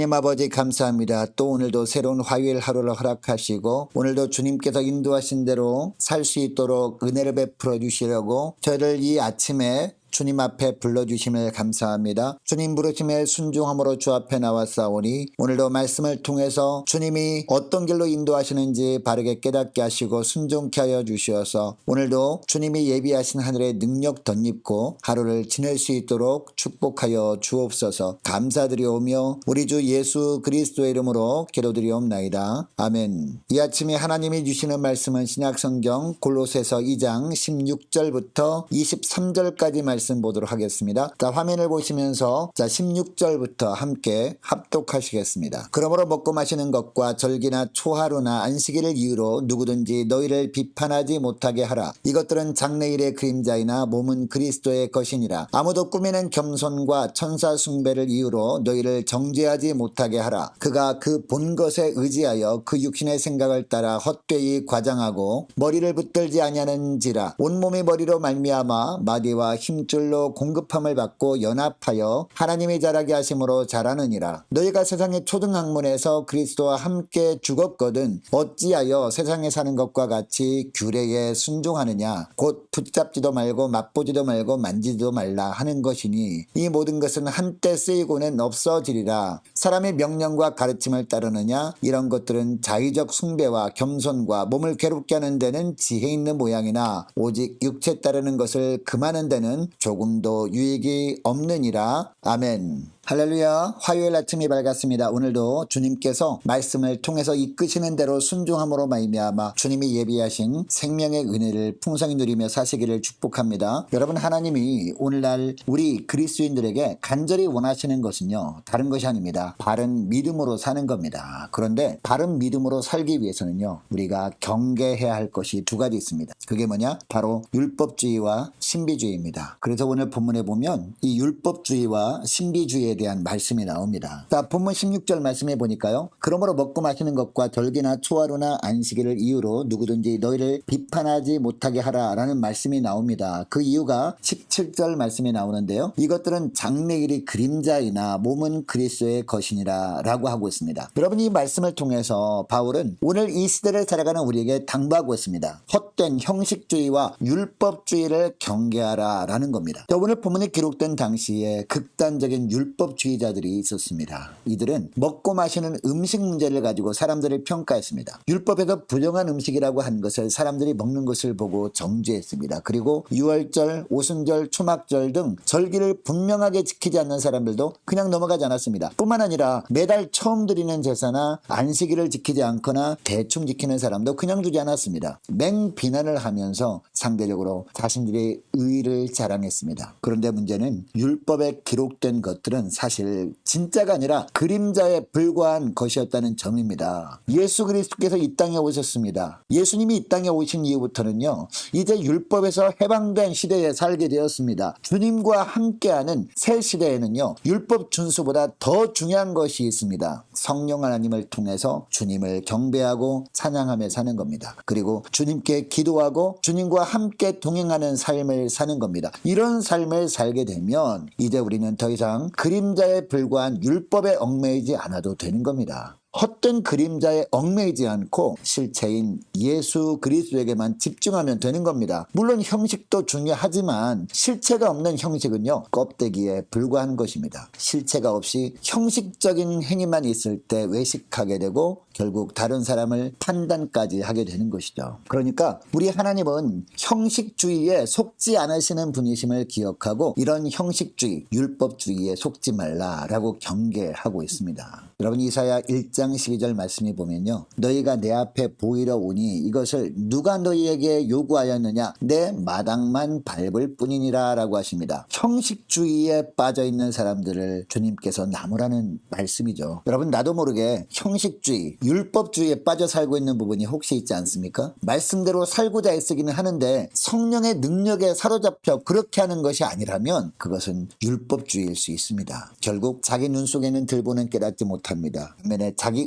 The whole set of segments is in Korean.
하나님 아버지 감사합니다. 또 오늘도 새로운 화요일 하루를 허락하시고 오늘도 주님께서 인도하신 대로 살 수 있도록 은혜를 베풀어 주시려고 저희를 이 아침에 주님 앞에 불러주심을 감사합니다. 주님 부르심에 순종함으로 주 앞에 나왔사오니 오늘도 말씀을 통해서 주님이 어떤 길로 인도하시는지 바르게 깨닫게 하시고 순종케 하여 주시어서 오늘도 주님이 예비하신 하늘의 능력 덧입고 하루를 지낼 수 있도록 축복하여 주옵소서 감사드리오며 우리 주 예수 그리스도의 이름으로 기도드리옵나이다. 아멘 이 아침에 하나님이 주시는 말씀은 신약성경 골로새서 2장 16절부터 23절까지 말씀 보도록 하겠습니다. 자, 화면을 보시면서 자, 16절부터 함께 합독하시겠습니다. 그러므로 먹고 마시는 것과 절기나 초하루나 안식일을 이유로 누구든지 너희를 비판하지 못하게 하라. 이것들은 장래일의 그림자이나 몸은 그리스도의 것이니라. 아무도 꾸미는 겸손과 천사 숭배를 이유로 너희를 정죄하지 못하게 하라. 그가 그 본 것에 의지하여 그 육신의 생각을 따라 헛되이 과장하고 머리를 붙들지 아니하는지라 온몸이 머리로 말미암아 마디와 힘힘 줄로 공급함을 받고 연합하여 하나님이 자라게 하심으로 자라느니라. 너희가 세상의 초등학문에서 그리스도와 함께 죽었거든 어찌하여 세상에 사는 것과 같이 규례에 순종하느냐 곧 붙잡지도 말고 맛보지도 말고 만지지도 말라 하는 것이니 이 모든 것은 한때 쓰이고는 없어지리라. 사람의 명령과 가르침을 따르느냐 이런 것들은 자의적 숭배와 겸손과 몸을 괴롭게 하는 데는 지혜 있는 모양이나 오직 육체 따르는 것을 금하는 데는 조금도 유익이 없느니라. 아멘. 할렐루야. 화요일 아침이 밝았습니다. 오늘도 주님께서 말씀을 통해서 이끄시는 대로 순종함으로 말미암아 주님이 예비하신 생명의 은혜를 풍성히 누리며 사시기를 축복합니다. 여러분 하나님이 오늘날 우리 그리스도인들에게 간절히 원하시는 것은요. 다른 것이 아닙니다. 바른 믿음으로 사는 겁니다. 그런데 바른 믿음으로 살기 위해서는요. 우리가 경계해야 할 것이 두 가지 있습니다. 그게 뭐냐? 바로 율법주의와 신비주의입니다. 그래서 오늘 본문에 보면 이 율법주의와 신비주의에 대한 말씀이 나옵니다. 자, 본문 16절 말씀해 보니까요. 그러므로 먹고 마시는 것과 절기나 초하루나 안식일을 이유로 누구든지 너희를 비판하지 못하게 하라라는 말씀이 나옵니다. 그 이유가 17절 말씀이 나오는데요. 이것들은 장래일이 그림자이나 몸은 그리스도의 것이니라 라고 하고 있습니다. 여러분 이 말씀을 통해서 바울은 오늘 이 시대를 살아가는 우리에게 당부하고 있습니다. 헛된 형식주의와 율법주의를 경계하라 라는 겁니다. 자, 오늘 본문에 기록된 당시에 극단적인 율법 주의자들이 있었습니다. 이들은 먹고 마시는 음식 문제를 가지고 사람들을 평가했습니다. 율법에서 부정한 음식이라고 한 것을 사람들이 먹는 것을 보고 정죄했습니다. 그리고 유월절, 오순절, 초막절 등 절기를 분명하게 지키지 않는 사람들도 그냥 넘어가지 않았습니다. 뿐만 아니라 매달 처음 드리는 제사나 안식일을 지키지 않거나 대충 지키는 사람도 그냥 두지 않았습니다. 맹 비난을 하면서 상대적으로 자신들의 의를 자랑했습니다. 그런데 문제는 율법에 기록된 것들은 사실 진짜가 아니라 그림자에 불과한 것이었다는 점입니다. 예수 그리스도께서 이 땅에 오셨습니다. 예수님이 이 땅에 오신 이후부터는요, 이제 율법에서 해방된 시대에 살게 되었습니다. 주님과 함께하는 새 시대에는요, 율법 준수보다 더 중요한 것이 있습니다. 성령 하나님을 통해서 주님을 경배하고 찬양하며 사는 겁니다. 그리고 주님께 기도하고 주님과 함께 동행하는 삶을 사는 겁니다. 이런 삶을 살게 되면 이제 우리는 더 이상 그림자에 불과한 율법에 얽매이지 않아도 되는 겁니다. 헛된 그림자에 얽매이지 않고 실체인 예수 그리스도에게만 집중하면 되는 겁니다. 물론 형식도 중요하지만 실체가 없는 형식은요 껍데기에 불과한 것입니다. 실체가 없이 형식적인 행위만 있을 때 외식하게 되고 결국 다른 사람을 판단까지 하게 되는 것이죠. 그러니까 우리 하나님은 형식주의에 속지 않으시는 분이심을 기억하고 이런 형식주의, 율법주의에 속지 말라라고 경계하고 있습니다. 여러분 이사야 1장 12절 말씀이 보면요. 너희가 내 앞에 보이러 오니 이것을 누가 너희에게 요구하였느냐 내 마당만 밟을 뿐이니라 라고 하십니다. 형식주의에 빠져 있는 사람들을 주님께서 나무라는 말씀이죠. 여러분 나도 모르게 형식주의, 율법주의에 빠져 살고 있는 부분이 혹시 있지 않습니까? 말씀대로 살고자 애쓰기는 하는데 성령의 능력에 사로잡혀 그렇게 하는 것이 아니라면 그것은 율법주의일 수 있습니다. 결국 자기 눈 속에는 들보는 깨닫지 못합니다.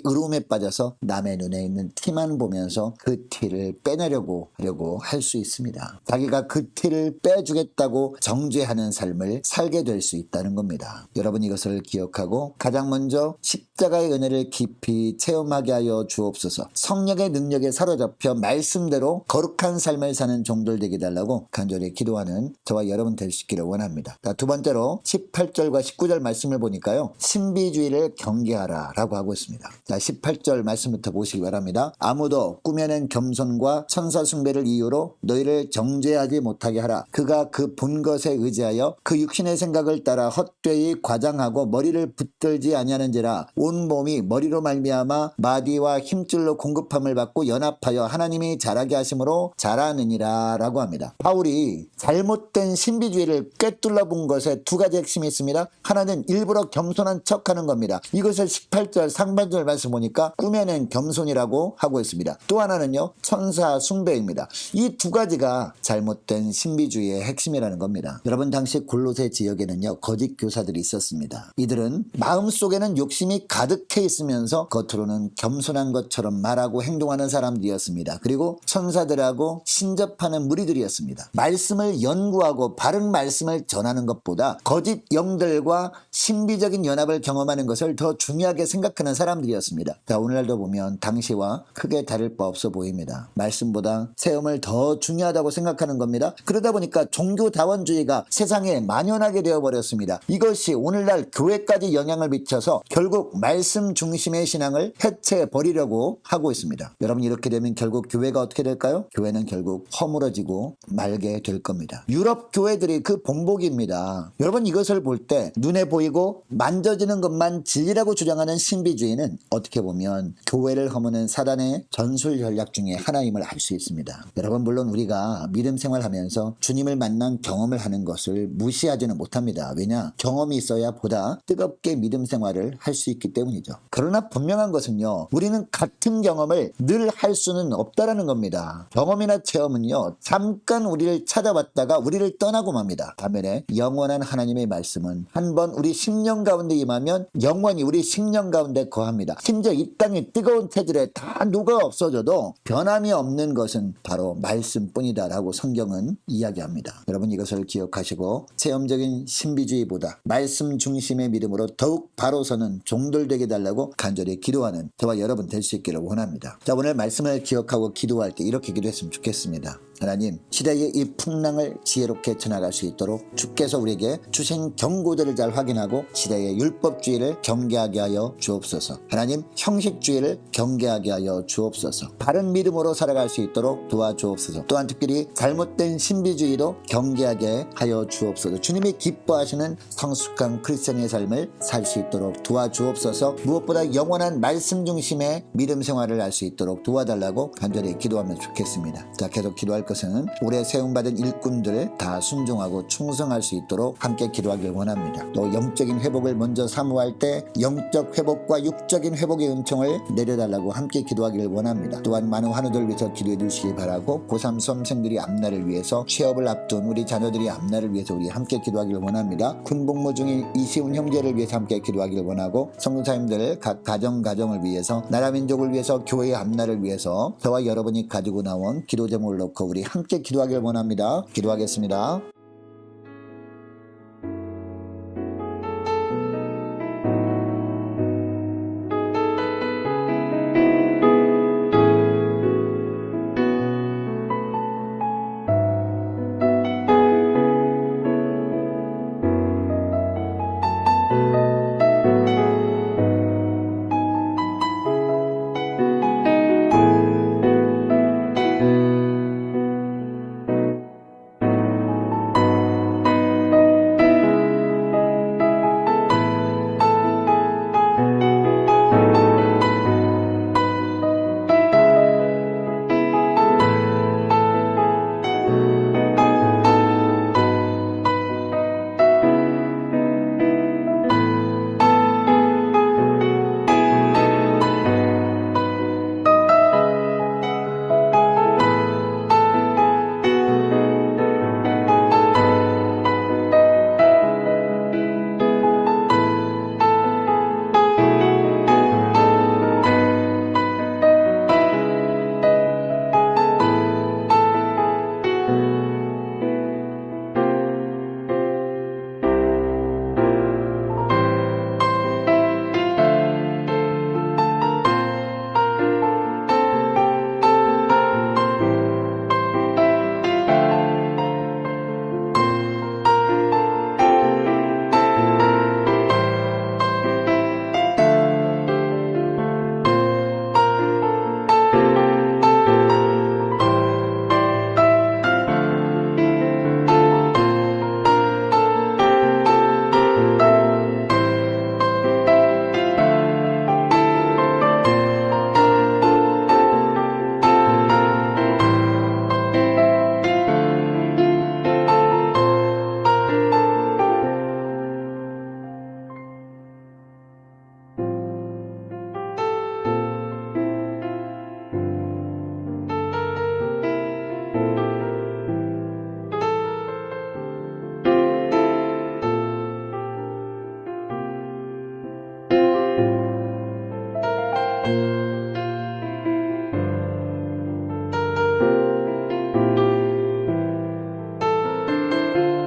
의로움에 빠져서 남의 눈에 있는 티만 보면서 그 티를 빼내려고 하려고 할 수 있습니다. 자기가 그 티를 빼주겠다고 정죄하는 삶을 살게 될 수 있다는 겁니다. 여러분 이것을 기억하고 가장 먼저 십자가의 은혜를 깊이 체험하게 하여 주옵소서. 성령의 능력에 사로잡혀 말씀대로 거룩한 삶을 사는 종들 되게 달라고 간절히 기도하는 저와 여러분 되시기를 원합니다. 자, 두 번째로 18절과 19절 말씀을 보니까요. 신비주의를 경계하라 라고 하고 있습니다. 자, 18절 말씀부터 보시기 바랍니다. 아무도 꾸며낸 겸손과 천사 숭배를 이유로 너희를 정죄하지 못하게 하라. 그가 그 본 것에 의지하여 그 육신의 생각을 따라 헛되이 과장하고 머리를 붙들지 아니하는지라 온 몸이 머리로 말미암아 마디와 힘줄로 공급함을 받고 연합하여 하나님이 자라게 하심으로 자라느니라 라고 합니다. 바울이 잘못된 신비주의를 꿰뚫러 본 것에 두 가지 핵심이 있습니다. 하나는 일부러 겸손한 척하는 겁니다. 이것을 18절 상반절 말씀 보니까 꾸며낸 겸손이라고 하고 있습니다. 또 하나는요 천사 숭배입니다. 이 두 가지가 잘못된 신비주의의 핵심이라는 겁니다. 여러분 당시 골로새 지역에는요 거짓 교사들이 있었습니다. 이들은 마음속에는 욕심이 가득해 있으면서 겉으로는 겸손한 것처럼 말하고 행동하는 사람들이었습니다. 그리고 천사들하고 신접하는 무리들이었습니다. 말씀을 연구하고 바른 말씀을 전하는 것보다 거짓 영들과 신비적인 연합을 경험하는 것을 더 중요하게 생각하는 사람들이 었습니다. 자, 오늘날도 보면 당시와 크게 다를 바 없어 보입니다. 말씀보다 세움을 더 중요하다고 생각하는 겁니다. 그러다 보니까 종교 다원주의가 세상에 만연하게 되어버렸습니다. 이것이 오늘날 교회까지 영향을 미쳐서 결국 말씀 중심의 신앙을 해체해 버리려고 하고 있습니다. 여러분 이렇게 되면 결국 교회가 어떻게 될까요? 교회는 결국 허물어지고 말게 될 겁니다. 유럽 교회들이 그 본보기입니다. 여러분 이것을 볼 때 눈에 보이고 만져지는 것만 진리라고 주장하는 신비주의는 어떻게 보면 교회를 허무는 사단의 전술 전략 중에 하나임을 알 수 있습니다. 여러분 물론 우리가 믿음 생활하면서 주님을 만난 경험을 하는 것을 무시하지는 못합니다. 왜냐 경험이 있어야 보다 뜨겁게 믿음 생활을 할 수 있기 때문이죠. 그러나 분명한 것은요. 우리는 같은 경험을 늘 할 수는 없다라는 겁니다. 경험이나 체험은요. 잠깐 우리를 찾아왔다가 우리를 떠나고 맙니다. 반면에 영원한 하나님의 말씀은 한 번 우리 심령 가운데 임하면 영원히 우리 심령 가운데 거합니다. 심지어 이 땅의 뜨거운 태질에 다 누가 없어져도 변함이 없는 것은 바로 말씀뿐이다라고 성경은 이야기합니다. 여러분 이것을 기억하시고 체험적인 신비주의보다 말씀 중심의 믿음으로 더욱 바로 서는 종들 되게 달라고 간절히 기도하는 저와 여러분 될 수 있기를 원합니다. 자 오늘 말씀을 기억하고 기도할 때 이렇게 기도했으면 좋겠습니다. 하나님 시대의 이 풍랑을 지혜롭게 전나갈 수 있도록 주께서 우리에게 주신 경고들을 잘 확인하고 시대의 율법주의를 경계하게 하여 주옵소서. 하나님 형식주의를 경계하게 하여 주옵소서. 바른 믿음으로 살아갈 수 있도록 도와주옵소서. 또한 특별히 잘못된 신비주의도 경계하게 하여 주옵소서. 주님이 기뻐하시는 성숙한 크리스천의 삶을 살 수 있도록 도와주옵소서. 무엇보다 영원한 말씀 중심의 믿음 생활을 할 수 있도록 도와달라고 간절히 기도하면 좋겠습니다. 자 계속 기도할 것은 올해 세움받은 일꾼들 다 순종하고 충성할 수 있도록 함께 기도하길 원합니다. 또 영적인 회복을 먼저 사모할 때 영적 회복과 육적인 회복의 은총을 내려달라고 함께 기도하길 원합니다. 또한 많은 환우들 위해서 기도해 주시기 바라고 고3 수험생들이 앞날을 위해서 취업을 앞둔 우리 자녀들이 앞날을 위해서 우리 함께 기도하길 원합니다. 군복무 중인 이시훈 형제를 위해서 함께 기도하길 원하고 성도사님들 각 가정 가정을 위해서 나라 민족을 위해서 교회의 앞날을 위해서 저와 여러분이 가지고 나온 기도 제목을 놓고 우리 함께 기도하길 원합니다. 기도하겠습니다.